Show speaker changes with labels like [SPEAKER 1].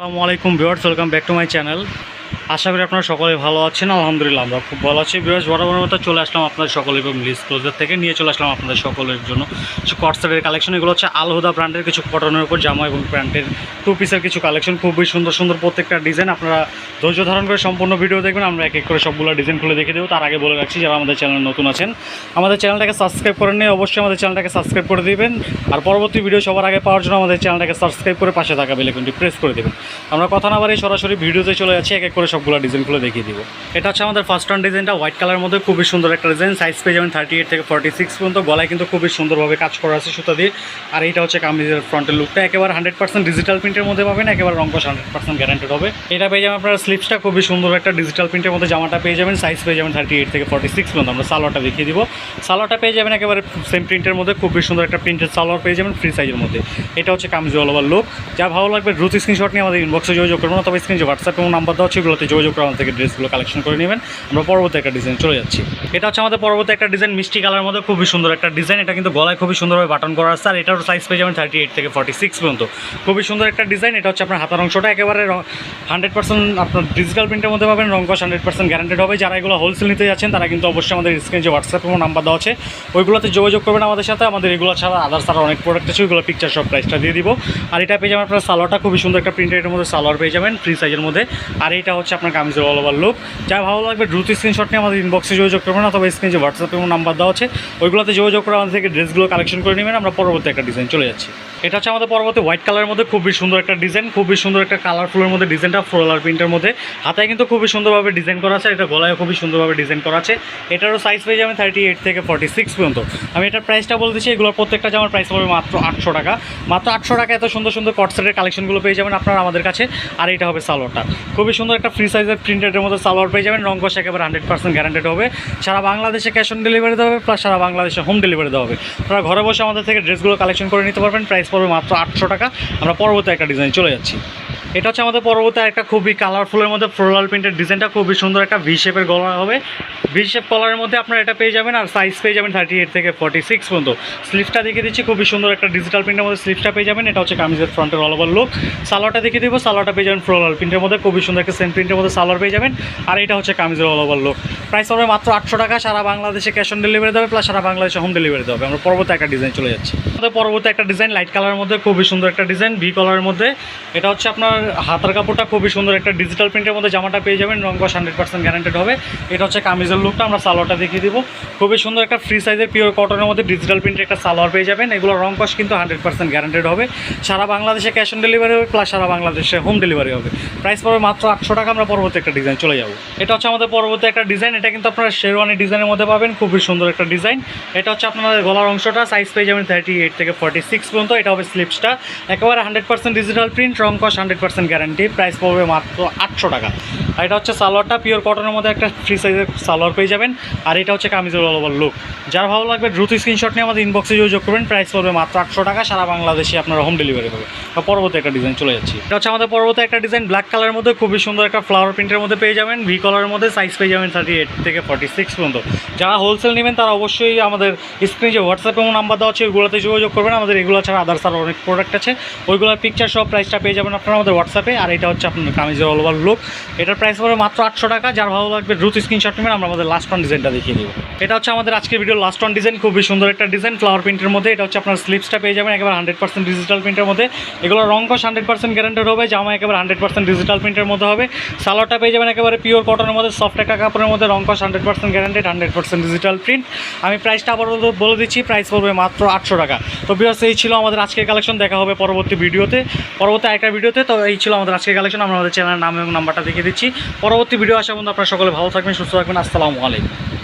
[SPEAKER 1] আসসালামু আলাইকুম viewers welcome back to my channel. আশা করি আপনারা সকলে ভালো আছেন, আলহামদুলিল্লাহ আমরা খুব ভালো আছি। ভিউয়ার্স বরাবর মতো চলে আসলাম আপনাদের সকলের এবং লিস্ট ক্লোজার থেকে। নিয়ে চলে আসলাম আপনাদের সকলের জন্য। কিছু কটসেটের কালেকশন এগুলো হচ্ছে আলহুদা ব্র্যান্ডের কিছু কটনের উপর জামা এবং প্যান্টের টু পিসের কিছু কালেকশন খুবই সুন্দর সুন্দর প্রত্যেকটা ডিজাইন আপনারা ধৈর্য ধারণ করে সম্পূর্ণ ভিডিও দেখবেন। আমরা এক এক করে সবগুলো ডিজাইন খুলে দেখে দেবো। তার আগে বলে রাখছি, যারা আমাদের চ্যানেল নতুন আছেন, আমাদের চ্যানেলটাকে সাবস্ক্রাইব করে নিয়ে অবশ্যই আমাদের চ্যানেলটাকে সাবস্ক্রাইব করে দিবেন। আর পরবর্তী ভিডিও সবার আগে পাওয়ার জন্য আমাদের চ্যানেলটাকে সাবস্ক্রাইব করে পাশে থাকা বেলেকনটি প্রেস করে দেবেন। আমরা কথা না বাড়ি সরাসরি ভিডিওতে চলে যাচ্ছি। এক এক করে সবগুলো ডিজাইনগুলো দেখিয়ে দিব। এটা হচ্ছে আমাদের ফার্স্ট টার্ন ডিজাইনটা হোয়াইট কালারের মধ্যে খুবই সুন্দর একটা ডিজাইন সাইজ পেয়ে যাবেন থার্টি এইট থেকে ফর্টি সিক্স পর্যন্ত। গলায় কিন্তু খুবই সুন্দরভাবে কাজ করা আছে সুতা দিয়ে। আর এইটা হচ্ছে কামিজের ফ্রন্টের লুকটা একেবারে হান্ড্রেড পার্সেন্ট ডিজিটাল প্রিন্টের মধ্যে পাবেন, একেবারে রঙ্কশ হান্ড্রেড পার্সেন্ট গ্যারান্টেড হবে। এটা পেয়ে যাবেন আপনার স্লিপসটা খুবই সুন্দর একটা ডিজিটাল প্রিন্টের মধ্যে জামাটা পেয়ে যাবেন। সাইজ পেয়ে যাবেন থার্টি এইট থেকে ফর্টি সিক্স পর্যন্ত। আমরা সালোয়ারটা দেখিয়ে দিব। সালোয়ারটা পেয়ে যাবেন একেবারে সেম প্রিন্টের মধ্যে। খুবই সুন্দর একটা প্রিন্টের সালোয়ার পেয়ে যাবেন ফ্রি সাইজের মধ্যে। এটা হচ্ছে কামিজ অল ওভার লুক যা ভালো লাগবে দ্রুত স্ক্রিনশট নিয়ে আমাদের ইনবক্সে যোগাযোগ করবেন তবে স্ক্রিন হোয়াটসঅ্যাপ এবং নাম্বার দেওয়া হচ্ছে এগুলোতে যোগাযোগ করে আমাদের থেকে ড্রেসগুলো কালেকশন করে নেবেন। আমরা পরবর্তী একটা ডিজাইন চলে যাচ্ছি। এটা হচ্ছে আমাদের পরবর্তী একটা ডিজাইন মিষ্টি কালার মধ্যে খুবই সুন্দর একটা ডিজাইন এটা কিন্তু গলায় খুবই সুন্দরভাবে বাটন করা আছে। আর এটার সাইজ পেয়ে যাবেন থার্টি এইট থেকে ফর্টি সিক্স পর্যন্ত। খুবই সুন্দর একটা ডিজাইন এটা হচ্ছে আপনার হাতার অংশটা একেবারে হান্ড্রেড পার্সেন্ট আপনার ডিজিটাল প্রিন্টের মধ্যে পাবেন। রঙ্কশ হান্ড্রেড পার্সেন্ট গ্যারান্টেড হবে। যারা এগুলো হোলসেল নিতে যাচ্ছেন, তারা কিন্তু অবশ্যই আমাদের স্ক্রিনে যে হোয়াটসঅ্যাপ নাম্বার দেওয়া আছে, ওইগুলোতে যোগাযোগ করবেন আমাদের সাথে। আমাদের এগুলো ছাড়া আদার্স ছাড়া অনেক প্রোডাক্ট আছে। ওইগুলো পিকচার সব প্রাইসটা দিয়ে দিব। আর এটা পেয়ে যাবেন আপনার সালোয়ারটা খুবই সুন্দর একটা প্রিন্টের মধ্যে সালোয়ার পেয়ে যাবেন ফ্রি সাইজের মধ্যে। আর এটা হচ্ছে আপনার কামিজের অল ওভার লুক যা ভালো লাগবে, দ্রুত স্ক্রিনশট নিয়ে আমাদের ইনবক্সে যোগাযোগ করবেন, অথবা স্ক্রিনে যে হোয়াটসঅ্যাপে নাম্বার দেওয়া আছে, ওইগুলোতে যোগাযোগ করে আমাদের থেকে ড্রেসগুলো কালেকশন করে নেবেন। আমরা পরবর্তী একটা ডিজাইন চলে যাচ্ছি। এটা হচ্ছে আমাদের পরবর্তী হোয়াইট কালারের মধ্যে খুবই সুন্দর একটা ডিজাইন খুবই সুন্দর একটা কালারফুলের মধ্যে ডিজাইনটা ফ্লোরাল প্রিন্টের মধ্যে। হাতায় কিন্তু খুবই সুন্দরভাবে ডিজাইন করা আছে, এটা গলায় খুবই সুন্দরভাবে ডিজাইন করা আছে। এটারও সাইজ পেয়ে যাবেন থার্টি এইট থেকে ফর্টি সিক্স পর্যন্ত। আমি এটার প্রাইসটা বলে দিচ্ছি, এগুলোর প্রত্যেকটা জামার প্রাইস পড়বে মাত্র আটশো টাকা। মাত্র আটশো টাকা এত সুন্দর সুন্দর কটসেটের কালেকশনগুলো পেয়ে যাবেন আপনারা আমাদের কাছে। আর এটা হবে সালোয়ারটা। খুবই সুন্দর একটা ফ্রি সাইজের প্রিন্টের মধ্যে সালোয়ার পেয়ে যাবেন রঙ্কশ একেবারে হান্ড্রেড পার্সেন্ট গ্যারান্টেড হবে। সারা বাংলাদেশে ক্যাশ অন ডেলিভারি দেওয়া হবে প্লাস সারা বাংলাদেশে হোম ডেলিভারি দেওয়া হবে। আপনারা ঘরে বসে আমাদের থেকে ড্রেসগুলো কালেকশন করে নিতে পারবেন প্রাইস পড়বে মাত্র আটশো টাকা। আমরা পরবর্তী একটা ডিজাইন চলে যাচ্ছি। এটা হচ্ছে আমাদের পরবর্তী একটা খুবই কালারফুলের মধ্যে ফ্লোরাল প্রিন্টের ডিজাইনটা খুবই সুন্দর একটা ভি শেপের গলা হবে। ভি শেপ কলারের মধ্যে আপনারা এটা পেয়ে যাবেন আর সাইজ পেয়ে যাবেন থার্টি এইট থেকে ফর্টি সিক্স পর্যন্ত। স্লিপটা দেখিয়ে দিচ্ছি, খুবই সুন্দর একটা ডিজিটাল প্রিন্টের মধ্যে স্লিপটা পেয়ে যাবেন। এটা হচ্ছে কামিজের ফ্রন্টের অল ওভার লুক সালোয়ারটা দেখিয়ে দিব, সালোয়ারটা পেয়ে যাবেন ফ্লোরাল প্রিন্টের মধ্যে। খুবই সুন্দর একটা সেম প্রিন্টের মধ্যে সালোয়ার পেয়ে যাবেন। আর এটা হচ্ছে কামিজের অল ওভার লুক প্রাইস হবে মাত্র আটশো টাকা, সারা বাংলাদেশে ক্যাশ অন ডেলিভারি দেবে প্লাস সারা বাংলাদেশে হোম ডেলিভারি দেবে। আমরা পরবর্তী একটা ডিজাইন চলে যাচ্ছি। আমাদের পরবর্তী একটা ডিজাইন লাইট কালারের মধ্যে, খুবই সুন্দর একটা ডিজাইন ভি কালারের মধ্যে। এটা হচ্ছে আপনার হাতার কাপড়টা খুবই সুন্দর। একটা ডিজিটাল প্রিন্টের মধ্যে জামাটা পেয়ে যাবেন রঙ্গস হান্ড্রেড পার্সেন্ট গ্যারান্টেড হবে। এটা হচ্ছে কামিজের লুকটা আমরা সালোয়ারটা দেখিয়ে দিব। খুবই সুন্দর একটা ফ্রি সাইজের পিওর কটনের মধ্যে ডিজিটাল প্রিন্টের একটা সালোয়ার পেয়ে যাবেন। এগুলো রঙ্কস কিন্তু হান্ড্রেড পার্সেন্ট গ্যারান্টেড হবে। সারা বাংলাদেশে ক্যাশ অন ডেলিভারি হবে প্লাস সারা বাংলাদেশে হোম ডেলিভারি হবে। প্রাইস পড়বে মাত্র আটশো টাকা, আমরা পরবর্তী একটা ডিজাইন চলে যাব। এটা হচ্ছে আমাদের পরবর্তী একটা ডিজাইন এটা কিন্তু আপনারা শেরওয়ানি ডিজাইনের মধ্যে পাবেন। খুবই সুন্দর একটা ডিজাইন এটা হচ্ছে আপনাদের গলার অংশটা সাইজ পেয়ে যাবেন থার্টি এইট থেকে ফর্টি সিক্স পর্যন্ত। এটা হবে স্লিপসটা একেবারে হান্ড্রেড পার্সেন্ট ডিজিটাল প্রিন্ট রং কস হান্ড্রেড পার্সেন্ট গ্যারান্টি প্রাইস পড়বে মাত্র আটশো টাকা। আর এটা হচ্ছে সালোয়ারটা পিওর কটনের মধ্যে একটা ফ্রি সাইজের সালোয়ার পেয়ে যাবেন। আর এটা হচ্ছে কামিজের অল ওভার লুক যার ভালো লাগবে, দ্রুত স্ক্রিনশট নিয়ে আমাদের ইনবক্সে যোগাযোগ করবেন। প্রাইস পড়বে মাত্র আটশো টাকা, সারা বাংলাদেশে আপনার হোম ডেলিভারি হবে। তো পরবর্তী একটা ডিজাইন চলে যাচ্ছি। এটা হচ্ছে আমাদের পরবর্তী একটা ডিজাইন ব্ল্যাক কালারের মধ্যে খুবই সুন্দর একটা ফ্লাওয়ার প্রিন্টের মধ্যে পেয়ে যাবেন। ভি কালারের মধ্যে সাইজ পেয়ে যাবেন থার্টি এইট থেকে ফর্টি সিক্স পর্যন্ত। যারা হোলসেল নেবেন, তারা অবশ্যই আমাদের স্ক্রিনে যে হোয়াটসঅ্যাপ এবং নাম্বার দেওয়া আছে, ওইগুলোতে যোগাযোগ করবেন। আমাদের এগুলো ছাড়া আদার্স আরও অনেক প্রোডাক্ট আছে। ওইগুলোর পিকচার সব প্রাইসটা পেয়ে যাবেন আপনারা আমাদের হোয়াটসঅ্যাপে আর এটা হচ্ছে আপনার কামিজের অল লুক এটার প্রাইস পড়বে মাত্র আটশো টাকা, যার ভালো লাগবে দ্রুত স্ক্রিনশট নেবেন, আমরা আমাদের লাস্ট ওয়ান ডিজাইনটা দেখিয়ে দেবো। এটা হচ্ছে আমাদের আজকের ভিডিও লাস্ট ওয়ান ডিজাইন খুবই সুন্দর একটা ডিজাইন ফ্লাওয়ার প্রিন্টের মধ্যে, এটা হচ্ছে আপনার স্লিপসটা পেয়ে যাবেন একেবারে হান্ড্রেড পার্সেন্ট ডিজিটাল প্রিন্টের মধ্যে। এগুলো রঙ্কস হান্ড্রেড পার্সেন্ট গ্যারান্টেড হবে, জামা একেবারে হান্ড্রেড পার্সেন্ট ডিজিটাল প্রিন্টের মধ্যে হবে। সালোয়ারটা পেয়ে যাবেন একেবারে পিওর কটনের মধ্যে সফট একটা কাপড়ের মধ্যে রঙ্কস hundred percent guaranteed hundred percent digital print আমি প্রাইসটা আবার বলে দিচ্ছি প্রাইস পড়বে মাত্র আটশো টাকা। তো বিকজ এই ছিল আমাদের আজকের কালেকশন দেখা হবে পরবর্তী ভিডিওতে পরবর্তী একটা ভিডিওতে তো এই ছিল আমাদের আজকের কালেকশন আমরা আমাদের চ্যানেলের নাম এবং নাম্বারটা দেখিয়ে দিচ্ছি। পরবর্তী ভিডিও আসা বন্ধু আপনারা সকলে ভালো থাকবেন সুস্থ থাকবেন। আসসালামু আলাইকুম।